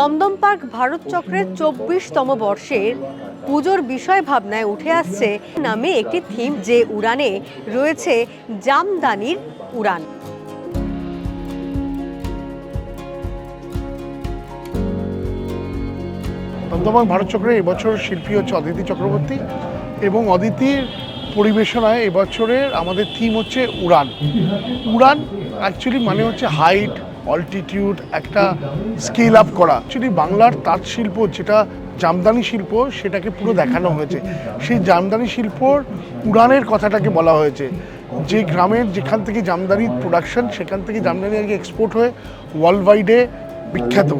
Dumdum park Bharat চক্রের চব্বিশতম বর্ষের পুজোর বিষয় ভাবনায় উঠে আসছে নামে একটি থিম যে উড়ানে রয়েছে জামদানির উড়ান। দমদমাং ভারত চক্রের এবছর শিল্পী হচ্ছে অদিতি চক্রবর্তী এবং অদিতির পরিবেশনায় এবছরের আমাদের থিম হচ্ছে উড়ান। উড়ান অ্যাকচুয়ালি মানে হচ্ছে হাইট অল্টিটিউড একটা স্কেল আপ করা। অ্যাকচুয়ালি বাংলার তাঁত শিল্প, যেটা জামদানি শিল্প, সেটাকে পুরো দেখানো হয়েছে। সেই জামদানি শিল্পর উড়ানের কথাটাকে বলা হয়েছে। যে গ্রামের যেখান থেকে জামদানির প্রোডাকশন সেখান থেকে জামদানি আগে এক্সপোর্ট হয়ে ওয়ার্ল্ড ওয়াইডে বিখ্যাত।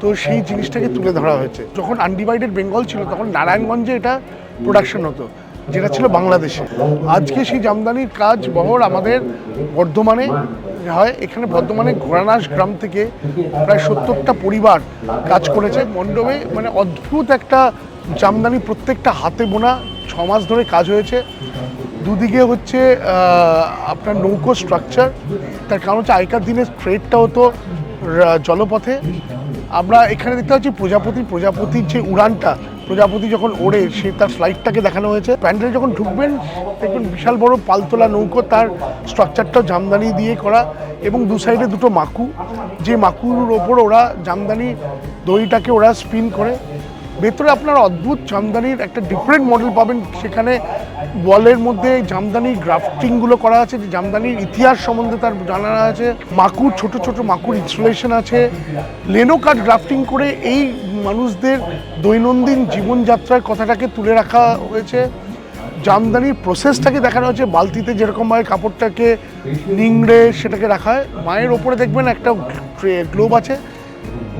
তো সেই জিনিসটাকে তুলে ধরা হয়েছে। যখন আনডিভাইডেড বেঙ্গল ছিল, তখন নারায়ণগঞ্জে এটা প্রোডাকশন হতো, যেটা ছিল বাংলাদেশে। আজকে সেই জামদানির কাজ বহর আমাদের বর্ধমানে। হয়, এখানে বর্ধমানে ঘোড়ানাশ গ্রাম থেকে প্রায় সত্তরটা পরিবার কাজ করেছে। মণ্ডপে মানে অদ্ভুত একটা জামদানি প্রত্যেকটা হাতে বোনা ছ মাস ধরে কাজ হয়েছে। দুদিকে হচ্ছে আপনার নৌকো স্ট্রাকচার তার কারণ হচ্ছে আগেকার দিনের ট্রেডটা হতো জলপথে। আমরা এখানে দেখতে পাচ্ছি প্রজাপতি, প্রজাপতির যে উড়ানটা প্রজাপতি যখন ওড়ে, সে তার ফ্লাইটটাকে দেখানো হয়েছে। প্যান্ডেলে যখন ঢুকবেন, দেখবেন বিশাল বড় পালতোলা নৌকো তার স্ট্রাকচারটাও জামদানি দিয়ে করা এবং দু সাইডে দুটো মাকু। যে মাকুর ওপর ওরা জামদানি দড়িটাকে ওরা স্পিন করে। ভেতরে আপনার অদ্ভুত জামদানির একটা ডিফারেন্ট মডেল পাবেন। সেখানে ওয়ালের মধ্যে জামদানি গ্রাফটিংগুলো করা আছে, যে জামদানির ইতিহাস সম্বন্ধে তার জানা আছে, মাকুর, ছোট ছোট মাকুর ইনস্টলেশন আছে। লেনো কাঠ গ্রাফটিং করে এই মানুষদের দৈনন্দিন জীবনযাত্রার কথাটাকে তুলে রাখা হয়েছে। জামদানির প্রসেসটাকে দেখানো হয়েছে, বালতিতে যেরকম যেরকমভাবে কাপড়টাকে নিংড়ে সেটাকে রাখা হয়। মায়ের ওপরে দেখবেন একটা গ্লোব আছে।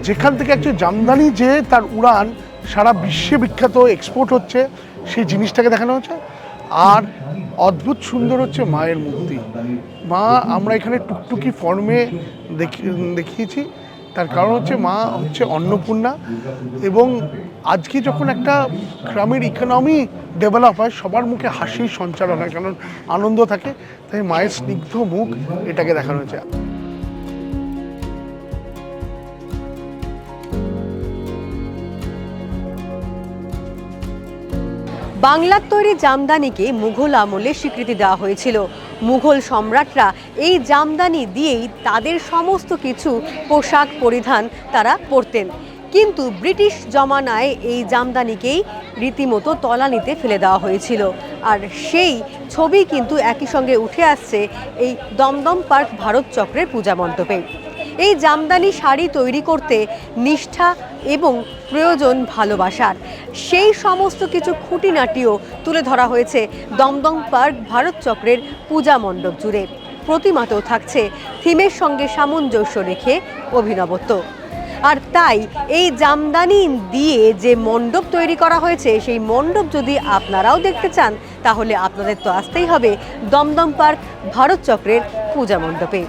যেখান থেকে একটি জামদানি যে তার উড়ান সারা বিশ্বে বিখ্যাত এক্সপোর্ট হচ্ছে, সেই জিনিসটাকে দেখানো হচ্ছে আর অদ্ভুত সুন্দর হচ্ছে মায়ের মূর্তি। মা, আমরা এখানে টুকটুকি ফর্মে দেখি দেখিয়েছি। তার কারণ হচ্ছে মা হচ্ছে অন্নপূর্ণা এবং আজকে যখন একটা গ্রামের ইকোনমি ডেভেলপ হয়, সবার মুখে হাসির সঞ্চালন হয় কারণ আনন্দ থাকে। তাই মায়ের স্নিগ্ধ মুখ এটাকে দেখানো হয়েছে। বাংলার তৈরি জামদানিকে মুঘল আমলে স্বীকৃতি দেওয়া হয়েছিল। মুঘল সম্রাটরা এই জামদানি দিয়েই তাদের সমস্ত কিছু পোশাক পরিধান তারা পরতেন কিন্তু ব্রিটিশ জমানায় এই জামদানিকেই রীতিমতো তলানিতে ফেলে দেওয়া হয়েছিল। আর সেই ছবি কিন্তু একই সঙ্গে উঠে আসছে এই দমদম পার্ক ভারত চক্রের পূজা মণ্ডপে। এই জামদানি শাড়ি তৈরি করতে নিষ্ঠা এবং প্রয়োজন ভালোবাসার। সেই সমস্ত কিছু খুঁটিনাটিও তুলে ধরা হয়েছে দমদম পার্ক ভারত চক্রের পূজা মণ্ডপ জুড়ে। প্রতিমাতেও থাকছে থিমের সঙ্গে সামঞ্জস্য রেখে অভিনবত্ব। আর তাই এই জামদানি দিয়ে যে মণ্ডপ তৈরি করা হয়েছে, সেই মণ্ডপ যদি আপনারাও দেখতে চান, তাহলে আপনাদের তো আসতেই হবে দমদম পার্ক ভারত চক্রের পূজা মণ্ডপে।